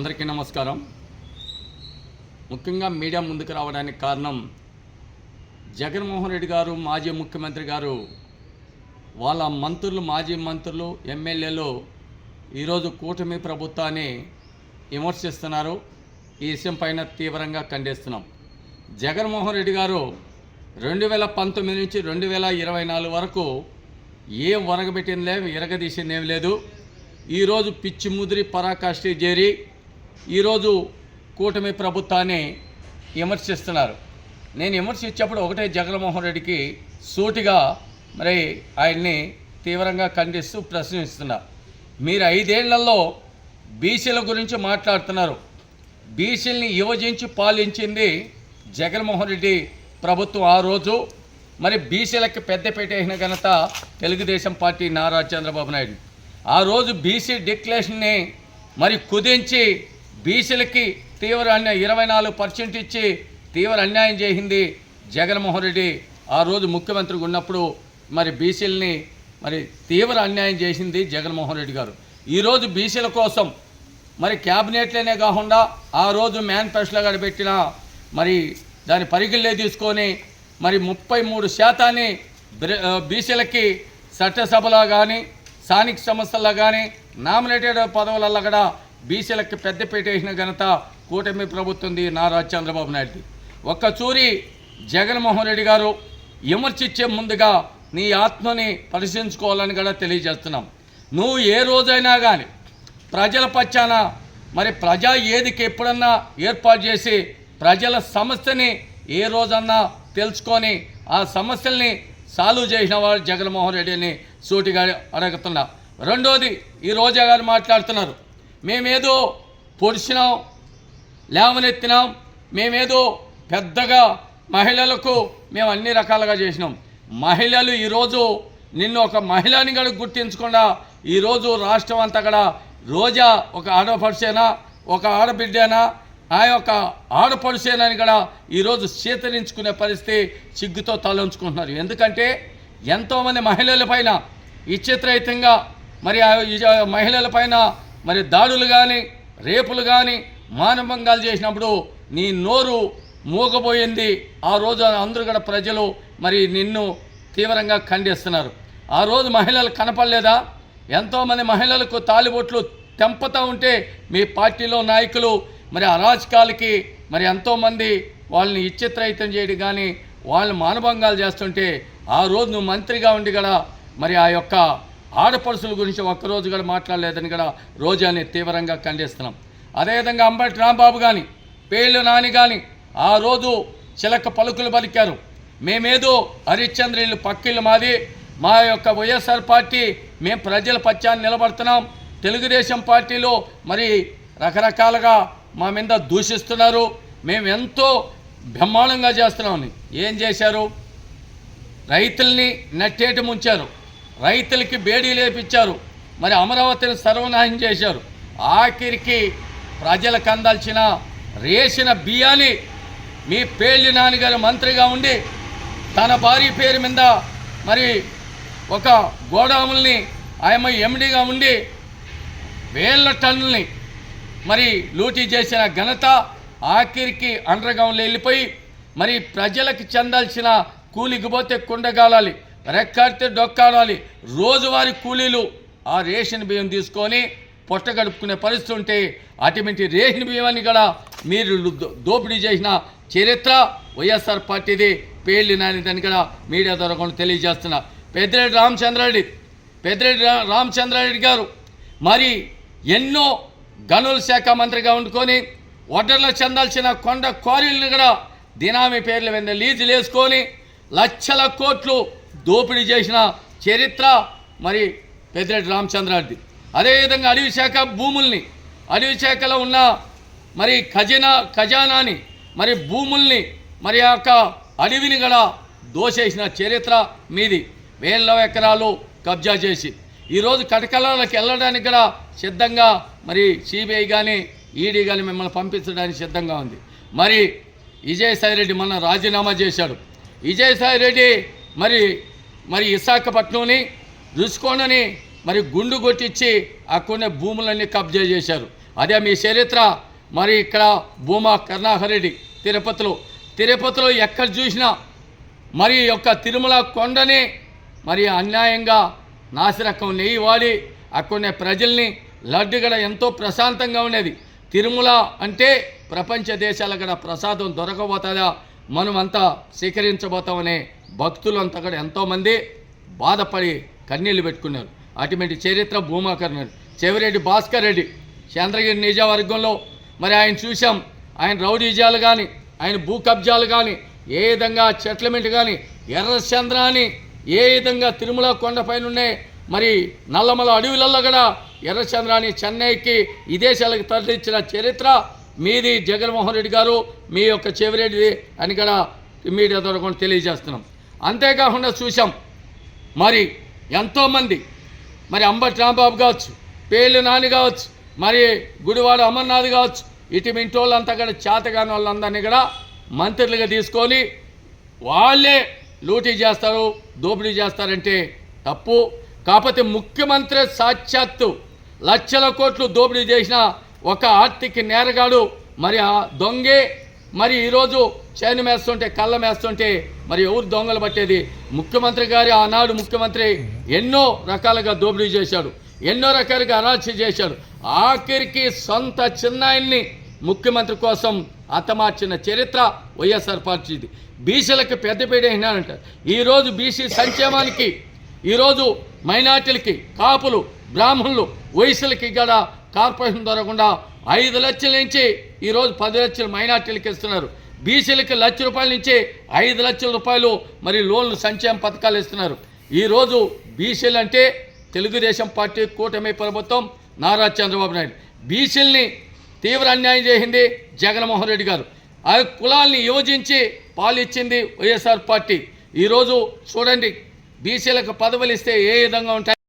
అందరికీ నమస్కారం. ముఖ్యంగా మీడియా ముందుకు రావడానికి కారణం జగన్మోహన్ రెడ్డి గారు మాజీ ముఖ్యమంత్రి గారు వాళ్ళ మంత్రులు మాజీ మంత్రులు ఎమ్మెల్యేలు ఈరోజు కూటమి ప్రభుత్వాన్ని విమర్శిస్తున్నారు. ఈ విషయం పైన తీవ్రంగా ఖండిస్తున్నాం. జగన్మోహన్ రెడ్డి గారు రెండు వేల పంతొమ్మిది నుంచి రెండు వేల ఇరవై నాలుగు వరకు ఏం వరగబెట్టింది లేదు ఇరగదీసిందేం లేదు. ఈరోజు పిచ్చి ముదిరి పరాకాష్ఠి చేరి ఈరోజు కూటమి ప్రభుత్వాన్ని విమర్శిస్తున్నారు నేను విమర్శించేప్పుడు ఒకటే జగన్మోహన్ రెడ్డికి సూటిగా మరి ఆయన్ని తీవ్రంగా ఖండిస్తూ ప్రశ్నిస్తున్నా. మీరు ఐదేళ్ళలో బీసీల గురించి మాట్లాడుతున్నారు. బీసీల్ని యువజించి పాలించింది జగన్మోహన్ రెడ్డి ప్రభుత్వం ఆ రోజు. మరి బీసీలకి పెద్దపీట వేసిన ఘనత తెలుగుదేశం పార్టీ నారా చంద్రబాబు నాయుడు. ఆ రోజు బీసీ డిక్లరేషన్ని మరి కుదించి బీసీలకి తీవ్ర అన్యాయం ఇరవై నాలుగు పర్సెంట్ ఇచ్చి తీవ్ర అన్యాయం చేసింది జగన్మోహన్ రెడ్డి. ఆ రోజు ముఖ్యమంత్రిగా ఉన్నప్పుడు మరి బీసీలని మరి తీవ్ర అన్యాయం చేసింది జగన్మోహన్ రెడ్డి గారు. ఈరోజు బీసీల కోసం మరి క్యాబినెట్లోనే కాకుండా ఆ రోజు మేనిఫెస్టోలో గడిపెట్టిన మరి దాని పరిగిల్లే తీసుకొని మరి ముప్పై మూడు శాతాన్ని బీసీలకి చట్టసభలో కానీ స్థానిక సంస్థల్లో కానీ నామినేటెడ్ పదవులలో కూడా బీసీలకి పెద్దపీట వేసిన ఘనత కూటమి ప్రభుత్వంది నారా చంద్రబాబు నాయుడు ఒక్క చూరి జగన్మోహన్ రెడ్డి గారు విమర్శించే ముందుగా నీ ఆత్మని పరిశీలించుకోవాలని కూడా తెలియజేస్తున్నాం. నువ్వు ఏ రోజైనా కానీ ప్రజల పక్షాన మరి ప్రజా ఏదికి ఎప్పుడన్నా ఏర్పాటు చేసి ప్రజల సమస్యని ఏ రోజన్నా తెలుసుకొని ఆ సమస్యల్ని సాల్వ్ చేసిన వాడు జగన్మోహన్ రెడ్డిని సూటిగా అడుగుతున్నా. రెండోది ఈ రోజా గారు మాట్లాడుతున్నారు. మేమేదో పొడిచినాం లేవనెత్తినాం మేమేదో పెద్దగా మహిళలకు మేము అన్ని రకాలుగా చేసినాం. మహిళలు ఈరోజు నిన్ను ఒక మహిళని కూడా గుర్తించకుండా ఈరోజు రాష్ట్రం అంతా కూడా రోజా ఒక ఆడపడిసేనా ఒక ఆడబిడ్డేనా ఆ యొక్క ఆడపడిసేనని కూడా ఈరోజు శీతరించుకునే పరిస్థితి సిగ్గుతో తలంచుకుంటున్నారు. ఎందుకంటే ఎంతోమంది మహిళల పైన విచిత్రహితంగా మరి ఆ మహిళల పైన మరి దాడులు కానీ రేపులు కానీ మానభంగాలు చేసినప్పుడు నీ నోరు మూగబోయింది. ఆ రోజు అందరూ కూడా ప్రజలు మరి నిన్ను తీవ్రంగా ఖండిస్తున్నారు. ఆ రోజు మహిళలు కనపడలేదా? ఎంతోమంది మహిళలకు తాలిబొట్లు తెంపుతూ ఉంటే మీ పార్టీలో నాయకులు మరి అరాచకాలకి మరి ఎంతోమంది వాళ్ళని ఇచ్చిత్రహితం చేయడం కానీ వాళ్ళని మానభంగాలు చేస్తుంటే ఆ రోజు నువ్వు మంత్రిగా ఉండి కూడా మరి ఆ యొక్క ఆడపడుసుల గురించి ఒక్కరోజు కూడా మాట్లాడలేదని కూడా రోజాని తీవ్రంగా ఖండిస్తున్నాం. అదేవిధంగా అంబటి రాంబాబు కానీ పేళ్ళు నాని కానీ ఆ రోజు చిలక పలుకులు పలికారు. మేమేదో హరిశ్చంద్రులు పక్కిళ్ళు మాది మా యొక్క వైఎస్ఆర్ పార్టీ మేము ప్రజల పక్షాన్ని నిలబడుతున్నాం. తెలుగుదేశం పార్టీలో మరి రకరకాలుగా మా మీద దూషిస్తున్నారు. మేము ఎంతో బ్రహ్మాండంగా చేస్తున్నామని ఏం చేశారు? రైతుల్ని నట్టేటి ముంచారు. రైతులకి బేడీ లేపించారు మరి అమరావతిని సర్వనాశం చేశారు. ఆఖరికి ప్రజలకు అందాల్సిన రేసిన బియ్యాన్ని మీ పేళ్ళి నాన్నగారు మంత్రిగా ఉండి తన భార్య పేరు మీద మరి ఒక గోడాముల్ని ఆయమ్మ ఎండిగా ఉండి వేల టన్నుల్ని మరి లూటీ చేసిన ఘనత ఆఖరికి అండర్గ్రౌండ్లో వెళ్ళిపోయి మరి ప్రజలకు చెందాల్సిన కూలికి పోతే కుండగాలాలి. రెక్కాడితే డొక్కాడాలి రోజువారీ కూలీలు ఆ రేషన్ బియ్యం తీసుకొని పొట్ట గడుపుకునే పరిస్థితి ఉంటే అటువంటి రేషన్ బియ్యాన్ని కూడా మీరు దో- దోపిడీ చేసిన చరిత్ర వైఎస్ఆర్ పార్టీది పేర్లు నానిదని కూడా మీడియా ద్వారా కొన్ని తెలియజేస్తున్నా. పెద్దిరెడ్డి రామచంద్రారెడ్డి పెద్దిరెడ్డి రా- రామచంద్రారెడ్డి గారు మరి ఎన్నో గనుల శాఖ మంత్రిగా ఉండుకొని వడ్డర్లో చెందాల్సిన కొండ క్వారీలను కూడా దినామీ పేర్ల మీద లీజులు వేసుకొని లక్షల కోట్లు దోపిడీ చేసిన చరిత్ర మరి పెద్దిరెడ్డి రామచంద్రారెడ్డి. అదేవిధంగా అడవి శాఖ భూముల్ని అడవి శాఖలో ఉన్న మరి ఖజానా ఖజానాని మరి భూముల్ని మరి ఆ యొక్క అడవిని కూడా దోసేసిన చరిత్ర మీది. వేల ఎకరాలు కబ్జా చేసి. ఈరోజు కటకలాలకు వెళ్ళడానికి కూడా సిద్ధంగా మరి సిబిఐ కానీ ఈడీ కానీ మిమ్మల్ని పంపించడానికి సిద్ధంగా ఉంది. మరి విజయసాయి రెడ్డి మొన్న రాజీనామా చేశాడు. విజయసాయి రెడ్డి మరి మరి విశాఖపట్నంని రుసుకోనని మరి గుండు కొట్టించి అక్కడనే భూములన్నీ కబ్జా చేశారు. అదే మీ చరిత్ర మరి ఇక్కడ భూమా కరుణాకరెడ్డి తిరుపతిలో. తిరుపతిలో ఎక్కడ చూసినా మరి ఈ యొక్క తిరుమల కొండని మరి అన్యాయంగా నాసిరకం నెయ్యి వాడి అక్కడున్న ప్రజల్ని లడ్డు కూడా ఎంతో ప్రశాంతంగా ఉండేది తిరుమల అంటే ప్రపంచ దేశాల కూడా ప్రసాదం దొరకబోతుందా? మనమంతా స్వీకరించబోతామనే భక్తులంతా కూడా ఎంతోమంది బాధపడి కన్నీళ్ళు పెట్టుకున్నారు. అటువంటి చరిత్ర భూమాకర్ణుడు చెవిరెడ్డి భాస్కర్ రెడ్డి చంద్రగిరి నిజవర్గంలో మరి ఆయన చూసాం ఆయన రౌడీజాలు కానీ ఆయన భూ కబ్జాలు కానీ ఏ విధంగా సెటిల్మెంట్ కానీ ఎర్రచంద్రాన్ని ఏ విధంగా తిరుమల కొండపైన ఉన్నాయి మరి నల్లమల అడవులలో కూడా ఎర్రచంద్రాన్ని చెన్నైకి విదేశాలకు తరలించిన చరిత్ర మీది జగన్మోహన్ రెడ్డి గారు మీ యొక్క చెవిరెడ్డి అని కూడా మీడియా ద్వారా కూడా తెలియజేస్తున్నాం. అంతేకాకుండా చూసాం మరి ఎంతోమంది మరి అంబటి రాంబాబు కావచ్చు పేర్లు నాని కావచ్చు మరి గుడివాడ అమర్నాథ్ కావచ్చు ఇటు మింటోళ్ళంతా కూడా చేతగాని వాళ్ళందరినీ కూడా మంత్రులుగా తీసుకొని వాళ్ళే లూటీ చేస్తారు దోపిడీ చేస్తారంటే తప్పు. కాకపోతే ముఖ్యమంత్రి సాక్షాత్తు లక్షల కోట్లు దోపిడీ చేసిన ఒక ఆర్థిక నేరగాడు మరి ఆ దొంగే మరి ఈరోజు చేను మేస్తుంటే కళ్ళ మేస్తుంటే మరి ఎవరు దొంగలు పట్టేది? ముఖ్యమంత్రి గారి ఆనాడు ముఖ్యమంత్రి ఎన్నో రకాలుగా దోపిడీ చేశాడు ఎన్నో రకాలుగా అరాచి చేశాడు. ఆఖరికి సొంత చిన్నాయిల్ని ముఖ్యమంత్రి కోసం అతమార్చిన చరిత్ర వైఎస్ఆర్ పార్టీది. బీసీలకు పెద్దపీడ అయినారంట ఈరోజు బీసీ సంక్షేమానికి ఈరోజు మైనార్టీలకి కాపులు బ్రాహ్మణులు వయసులకి కూడా కార్పొరేషన్ దొరకకుండా ఐదు లక్షల నుంచి ఈరోజు పది లక్షలు మైనార్టీలకు ఇస్తున్నారు. బీసీలకి లక్ష రూపాయల నుంచి ఐదు లక్షల రూపాయలు మరి లోన్లు సంక్షేమ పథకాలు ఇస్తున్నారు. ఈరోజు బీసీలు అంటే తెలుగుదేశం పార్టీ కూటమి ప్రభుత్వం నారా చంద్రబాబు నాయుడు. బీసీల్ని తీవ్ర అన్యాయం చేసింది జగన్మోహన్ రెడ్డి గారు. ఆ కులాల్ని యోజించి పాలిచ్చింది వైఎస్ఆర్ పార్టీ. ఈరోజు చూడండి బీసీలకు పదవులు ఇస్తే ఏ విధంగా ఉంటాయి?